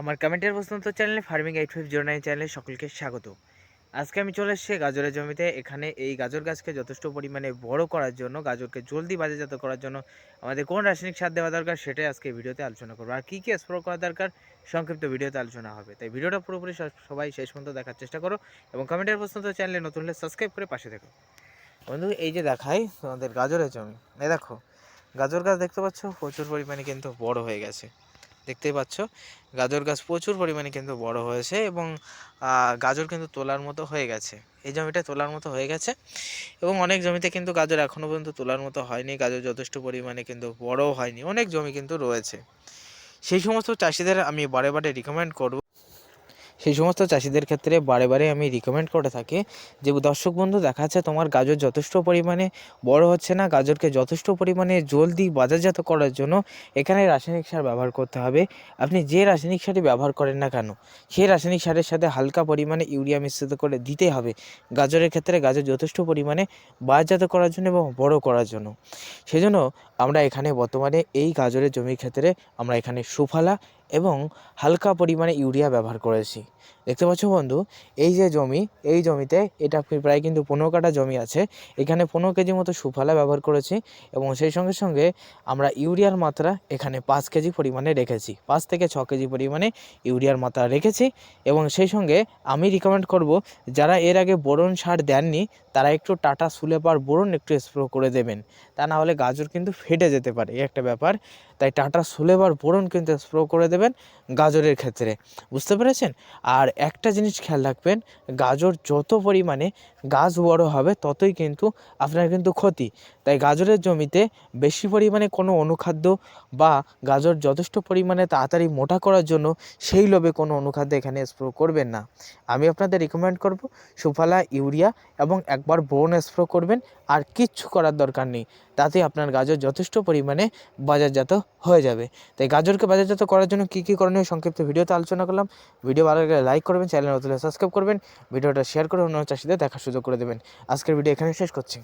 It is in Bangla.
আমার কমেন্টের প্রশ্নোত্তর তো চ্যানেলে farming eight five zero nine চ্যানেলে সকলকে স্বাগত। আজকে আমি চলে এসেছি গাজরের জমিতে। এখানে এই গাজর গাছকে যথেষ্ট পরিমাণে বড় করার জন্য, গাজরকে জলদি বাজারজাত করার জন্য আমাদের কোন রাসায়নিক সার দেওয়া দরকার সেটাই আজকে ভিডিওতে আলোচনা করব। আর কী কী স্প্রো করা দরকার সংক্ষিপ্ত ভিডিওতে আলোচনা হবে। তাই ভিডিওটা পুরোপুরি সবাই শেষ পর্যন্ত দেখার চেষ্টা করো এবং কমেন্টের প্রশ্ন তো চ্যানেলে নতুন হলে সাবস্ক্রাইব করে পাশে দেখো বন্ধু, এই যে দেখাই তোমাদের গাজরের জমি। এই দেখো, গাজর গাছ দেখতে পাচ্ছ? প্রচুর পরিমাণে কিন্তু বড় হয়ে গেছে। দেখতেই পাচ্ছ। গাজর গাছ প্রচুর পরিমাণে কিন্তু বড় হয়েছে এবং গাজর কিন্তু তোলার মতো হয়ে গেছে। এই জমিটা তোলার মতো হয়ে গেছে এবং অনেক জমিতে কিন্তু গাজর এখনও পর্যন্ত তোলার মতো হয়নি। গাজর যথেষ্ট পরিমাণে কিন্তু বড়ও হয়নি। অনেক জমি কিন্তু রয়েছে। সেই সমস্ত চাষিদের আমি বারে বারে রিকমেন্ড করব সেই সমস্ত চাষিদের ক্ষেত্রে বারে বারে আমি রিকমেন্ড করে থাকি যে, দর্শক বন্ধু, দেখা যাচ্ছে তোমার গাজর যথেষ্ট পরিমাণে বড় হচ্ছে না। গাজরকে যথেষ্ট পরিমাণে জলদি বাজারজাত করার জন্য এখানে রাসায়নিক সার ব্যবহার করতে হবে। আপনি যে রাসায়নিক সারই ব্যবহার করেন না কেন সেই রাসায়নিক সারের সাথে হালকা পরিমাণে ইউরিয়া মিশ্রিত করে দিতে হবে। গাজরের ক্ষেত্রে গাজর যথেষ্ট পরিমাণে বাজারজাত করার জন্য এবং বড় করার জন্য। সেজন্য আমরা এখানে বর্তমানে এই গাজরের জমির ক্ষেত্রে আমরা এখানে সুফলা এবং হালকা পরিমাণে ইউরিয়া ব্যবহার করেছি। দেখতে পাচ্ছ বন্ধু, এই যে জমি, এই জমিতে এটা প্রায়- কিন্তু পনেরো কাঠা জমি আছে। এখানে পনেরো কেজি মতো সুফলা ব্যবহার করেছি এবং সেই সঙ্গে সঙ্গে আমরা ইউরিয়ার মাত্রা এখানে পাঁচ কেজি পরিমাণে রেখেছি। পাঁচ থেকে ছ কেজি পরিমাণে ইউরিয়ার মাত্রা রেখেছি এবং সেই সঙ্গে আমি রিকমেন্ড করব, যারা এর আগে বোরন সার দেননি, তারা একটু টাটা সুলেপার বোরন একটু স্প্রো করে দেবেন। তা না হলে গাজর কিন্তু ফেটে যেতে পারে, এই একটা ব্যাপার। তাই টাটা সুলেবার বোরন কিন্তু স্প্রো করে দেবেন গাজরের ক্ষেত্রে। বুঝতে পেরেছেন? আর একটা জিনিস খেয়াল রাখবেন, গাজর যত পরিমাণে গাছ বড় হবে ততই কিন্তু আপনার কিন্তু ক্ষতি। তাই গাজরের জমিতে বেশি পরিমাণে কোনো অনুখাদ্য বা গাজর যথেষ্ট পরিমাণে তাড়াতাড়ি মোটা করার জন্য সেই লোভে কোনো অনুখাদ্য এখানে স্প্রো করবেন না। আমি আপনাদের রিকমেন্ড করব, সুফলা, ইউরিয়া এবং একবার বোন স্প্রো করবেন আর কিচ্ছু করার দরকার নেই। তাতে আপনার গাজর যথেষ্ট পরিমাণে বাজারজাত হয়ে যাবে। তাই গাজরকে বাজারজাত করার জন্য কী কী করণীয় সংক্ষিপ্ত ভিডিওতে আলোচনা করলাম। ভিডিও ভালো লাগলে লাইক করবেন, চ্যানেল নতুন সাবস্ক্রাইব করবেন, ভিডিওটা শেয়ার করে অন্য চাষিদের দেখার সুযোগ করে দেবেন। আজকের ভিডিও এখানে শেষ করছি।